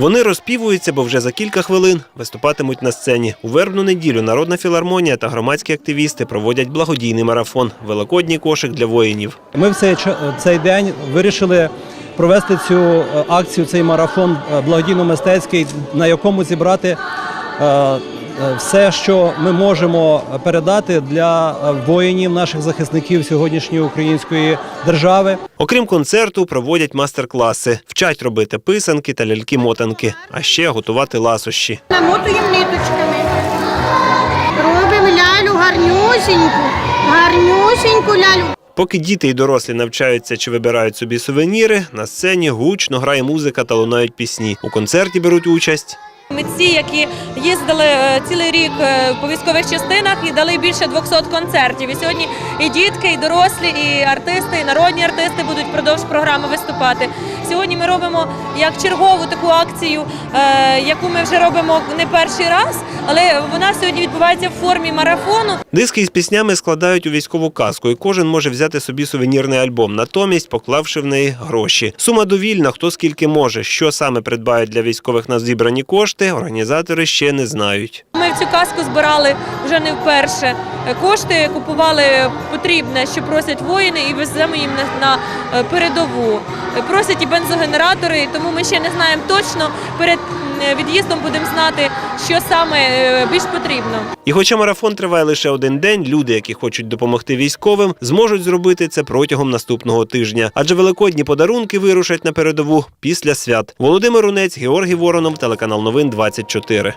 Вони розпівуються, бо вже за кілька хвилин виступатимуть на сцені. У вербну неділю Народна філармонія та громадські активісти проводять благодійний марафон Великодній кошик для воїнів. Ми в цей, цей день вирішили провести цю е, акцію, цей марафон е, благодійно-мистецький, на якому зібрати е, все, що ми можемо передати для е, воїнів, наших захисників сьогоднішньої української держави. Окрім концерту, проводять майстер-класи, вчать робити писанки та ляльки-мотанки, а ще готувати ласощі. Намотуємо ниточками. Робимо лялю гарнюсіньку, гарнюсіньку лялю. Поки діти і дорослі навчаються чи вибирають собі сувеніри, на сцені гучно грає музика та лунають пісні. У концерті беруть участь Митці, які їздили е, цілий рік е, по військових частинах і дали більше 200 концертів. І сьогодні і дітки, і дорослі, і артисти, і народні артисти будуть впродовж програми виступати. Сьогодні ми робимо як чергову таку акцію, е, яку ми вже робимо не перший раз, але вона сьогодні відбувається в формі марафону. Диски із піснями складають у військову каску, і кожен може взяти собі сувенірний альбом, натомість поклавши в неї гроші. Сума довільна, хто скільки може. Що саме придбають для військових на зібрані кошти, організатори ще не знають. Ми в цю казку збирали вже не вперше. Кошти купували потрібне, що просять воїни, і веземо їм на, е, передову. Просять і бензогенератори, тому ми ще не знаємо точно. Перед від'їздом будемо знати, що саме е, більш потрібно. І хоча марафон триває лише один день, люди, які хочуть допомогти військовим, зможуть зробити це протягом наступного тижня. Адже великодні подарунки вирушать на передову після свят. Володимир Унець, Георгій Воронов, телеканал Новин 24.